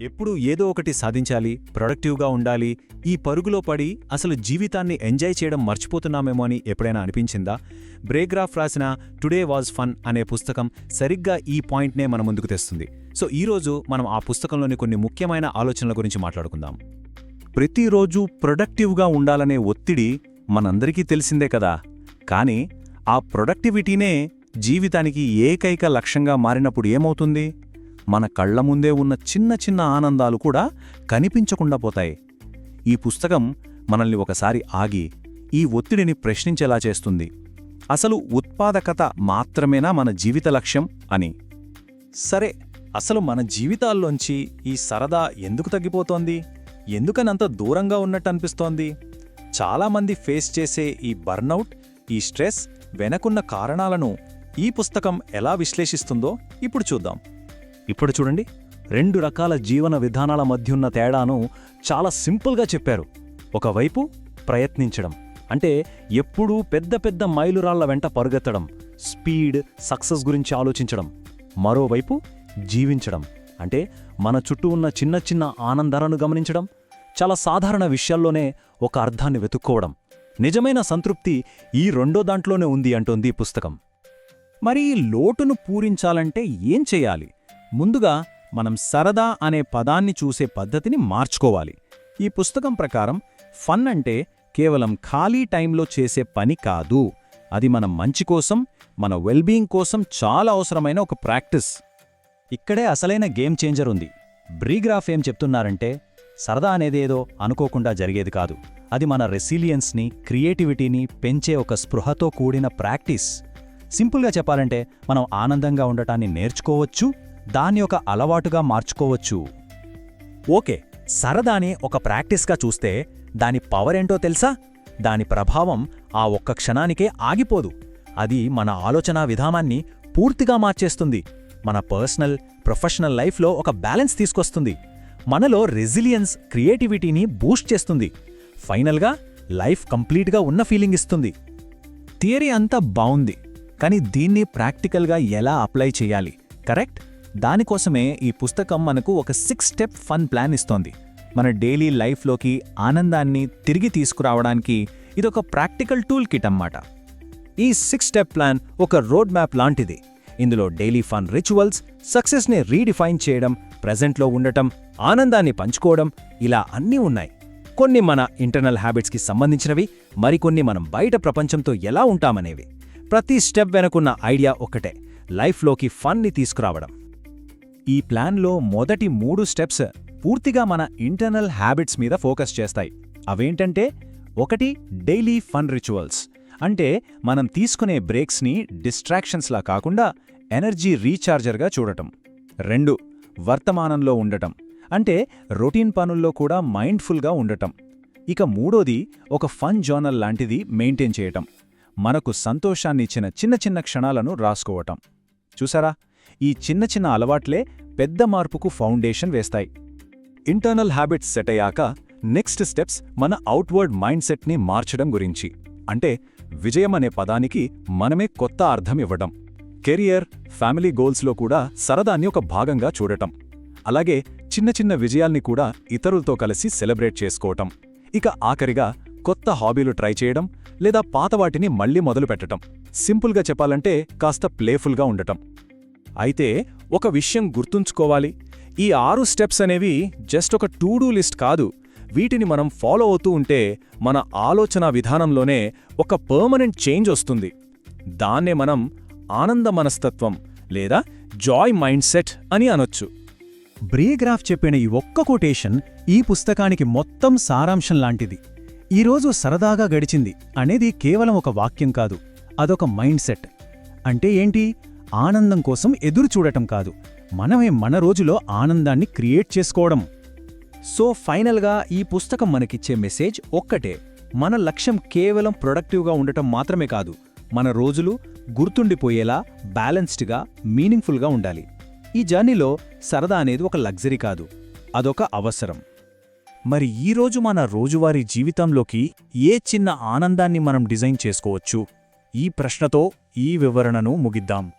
ఎప్పుడూ ఏదో ఒకటి సాధించాలి ప్రొడక్టివ్గా ఉండాలి ఈ పరుగులో పడి అసలు జీవితాన్ని ఎంజాయ్ చేయడం మర్చిపోతున్నామేమో అని ఎప్పుడైనా అనిపించిందా? బ్రేగ్రాఫ్ రాసిన టుడే వాజ్ ఫన్ అనే పుస్తకం సరిగ్గా ఈ పాయింట్నే మన ముందుకు తెస్తుంది. సో ఈరోజు మనం ఆ పుస్తకంలోని కొన్ని ముఖ్యమైన ఆలోచనల గురించి మాట్లాడుకుందాం. ప్రతిరోజు ప్రొడక్టివ్గా ఉండాలనే ఒత్తిడి మనందరికీ తెలిసిందే కదా. కానీ ఆ ప్రొడక్టివిటీనే జీవితానికి ఏకైక లక్ష్యంగా మారినప్పుడు ఏమవుతుంది? మన కళ్ళ ముందే ఉన్న చిన్న చిన్న ఆనందాలు కూడా కనిపించకుండా పోతాయి. ఈ పుస్తకం మనల్ని ఒకసారి ఆగి ఈ ఒత్తిడిని ప్రశ్నించేలా చేస్తుంది. అసలు ఉత్పాదకత మాత్రమేనా మన జీవిత లక్ష్యం అని. సరే అసలు మన జీవితాల్లోంచి ఈ సరదా ఎందుకు తగ్గిపోతోంది? ఎందుకనంత దూరంగా ఉన్నట్టు అనిపిస్తోంది? చాలామంది ఫేస్ చేసే ఈ బర్నౌట్ ఈ స్ట్రెస్ వెనకున్న కారణాలను ఈ పుస్తకం ఎలా విశ్లేషిస్తుందో ఇప్పుడు చూద్దాం. ఇప్పుడు చూడండి. రెండు రకాల జీవన విధానాల మధ్యున్న తేడాను చాలా సింపుల్గా చెప్పారు. ఒకవైపు ప్రయత్నించడం. అంటే ఎప్పుడూ పెద్ద పెద్ద మైలురాళ్ళ వెంట పరుగెత్తడం. స్పీడ్ సక్సెస్ గురించి ఆలోచించడం. మరోవైపు జీవించడం. అంటే మన చుట్టూ ఉన్న చిన్న చిన్న ఆనందాలను గమనించడం. చాలా సాధారణ విషయాల్లోనే ఒక అర్థాన్ని వెతుక్కోవడం. నిజమైన సంతృప్తి ఈ రెండో దాంట్లోనే ఉంది అంటోంది ఈ పుస్తకం. మరి ఈ లోటును పూరించాలంటే ఏం చేయాలి? ముందుగా మనం సరదా అనే పదాన్ని చూసే పద్ధతిని మార్చుకోవాలి. ఈ పుస్తకం ప్రకారం ఫన్ అంటే కేవలం ఖాళీ టైంలో చేసే పని కాదు. అది మన మంచి కోసం మన వెల్బీయింగ్ కోసం చాలా అవసరమైన ఒక ప్రాక్టీస్. ఇక్కడే అసలైన గేమ్ చేంజర్ ఉంది. బ్రీగ్రాఫ్ ఏం చెప్తున్నారంటే సరదా అనేదేదో అనుకోకుండా జరిగేది కాదు. అది మన రెసిలియన్స్ని క్రియేటివిటీని పెంచే ఒక స్పృహతో కూడిన ప్రాక్టీస్. సింపుల్గా చెప్పాలంటే మనం ఆనందంగా ఉండటాన్ని నేర్చుకోవచ్చు దాన్ని ఒక అలవాటుగా మార్చుకోవచ్చు. ఓకే సరదాని ఒక ప్రాక్టీస్గా చూస్తే దాని పవర్ ఏంటో తెలుసా? దాని ప్రభావం ఆ ఒక్క క్షణానికే ఆగిపోదు. అది మన ఆలోచనా విధానాన్ని పూర్తిగా మార్చేస్తుంది. మన పర్సనల్ ప్రొఫెషనల్ లైఫ్లో ఒక బ్యాలెన్స్ తీసుకొస్తుంది. మనలో రెసిలియన్స్ క్రియేటివిటీని బూస్ట్ చేస్తుంది. ఫైనల్గా లైఫ్ కంప్లీట్గా ఉన్న ఫీలింగ్ ఇస్తుంది. థియరీ అంతా బావుంది కానీ దీన్ని ప్రాక్టికల్గా ఎలా అప్లై చేయాలి కరెక్ట్? దానికోసమే ఈ పుస్తకం మనకు ఒక సిక్స్ స్టెప్ ఫన్ ప్లాన్ ఇస్తోంది. మన డైలీ లైఫ్లోకి ఆనందాన్ని తిరిగి తీసుకురావడానికి ఇదొక ప్రాక్టికల్ టూల్ కిట్ అన్నమాట. ఈ సిక్స్ స్టెప్ ప్లాన్ ఒక రోడ్ మ్యాప్ లాంటిది. ఇందులో డైలీ ఫన్ రిచువల్స్ సక్సెస్ని రీడిఫైన్ చేయడం ప్రెజెంట్లో ఉండటం ఆనందాన్ని పంచుకోవడం ఇలా అన్నీ ఉన్నాయి. కొన్ని మన ఇంటర్నల్ హ్యాబిట్స్కి సంబంధించినవి మరికొన్ని మనం బయట ప్రపంచంతో ఎలా ఉంటామనేవి. ప్రతి స్టెప్ వెనుకున్న ఐడియా ఒక్కటే లైఫ్లోకి ఫన్ని తీసుకురావడం. ఈ ప్లాన్లో మొదటి మూడు స్టెప్స్ పూర్తిగా మన ఇంటర్నల్ హ్యాబిట్స్ మీద ఫోకస్ చేస్తాయి. అవేంటంటే ఒకటి డైలీ ఫన్ రిచువల్స్. అంటే మనం తీసుకునే బ్రేక్స్ని డిస్ట్రాక్షన్స్లా కాకుండా ఎనర్జీ రీఛార్జర్గా చూడటం. రెండు వర్తమానంలో ఉండటం. అంటే రొటీన్ పనుల్లో కూడా మైండ్ఫుల్గా ఉండటం. ఇక మూడోది ఒక ఫన్ జోనల్ లాంటిది మెయింటైన్ చేయటం. మనకు సంతోషాన్నిచ్చిన చిన్న చిన్న క్షణాలను రాసుకోవటం. చూసారా? ఈ చిన్న చిన్న అలవాట్లే పెద్ద మార్పుకు ఫౌండేషన్ వేస్తాయి. ఇంటర్నల్ హ్యాబిట్స్ సెట్ అయ్యాక నెక్స్ట్ స్టెప్స్ మన అవుట్వర్డ్ మైండ్ సెట్ని మార్చడం గురించి. అంటే విజయం అనే పదానికి మనమే కొత్త అర్థం ఇవ్వడం. కెరియర్ ఫ్యామిలీ గోల్స్లో కూడా సరదాన్ని ఒక భాగంగా చూడటం. అలాగే చిన్న చిన్న విజయాల్ని కూడా ఇతరులతో కలిసి సెలబ్రేట్ చేసుకోవటం. ఇక ఆఖరిగా కొత్త హాబీలు ట్రై చేయడం లేదా పాతవాటిని మళ్ళీ మొదలుపెట్టడం సింపుల్గా చెప్పాలంటే కాస్త ప్లేఫుల్గా ఉండటం. అయితే ఒక విషయం గుర్తుంచుకోవాలి. ఈ ఆరు స్టెప్స్ అనేవి జస్ట్ ఒక టూ డూ లిస్ట్ కాదు. వీటిని మనం ఫాలో అవుతూ ఉంటే మన ఆలోచన విధానంలోనే ఒక పర్మనెంట్ చేంజ్ వస్తుంది. దాన్నే మనం ఆనంద మనస్తత్వం లేదా జాయ్ మైండ్ సెట్ అని అనొచ్చు. బ్రీగ్రాఫ్ చెప్పిన ఈ ఒక్క కొటేషన్ ఈ పుస్తకానికి మొత్తం సారాంశం లాంటిది. ఈరోజు సరదాగా గడిచింది అనేది కేవలం ఒక వాక్యం కాదు. అదొక మైండ్ సెట్ అంటే ఏంటి? ఆనందం కోసం ఎదురు చూడటం కాదు. మనమే మన రోజులో ఆనందాన్ని క్రియేట్ చేసుకోవడం. సో ఫైనల్గా ఈ పుస్తకం మనకిచ్చే మెసేజ్ ఒక్కటే. మన లక్ష్యం కేవలం ప్రొడక్టివ్గా ఉండటం మాత్రమే కాదు. మన రోజులు గుర్తుండిపోయేలా బ్యాలెన్స్డ్గా మీనింగ్ఫుల్గా ఉండాలి. ఈ జర్నీలో సరదా అనేది ఒక లగ్జరీ కాదు. అదొక అవసరం. మరి ఈరోజు మన రోజువారీ జీవితంలోకి ఏ చిన్న ఆనందాన్ని మనం డిజైన్ చేసుకోవచ్చు? ఈ ప్రశ్నతో ఈ వివరణను ముగిద్దాం.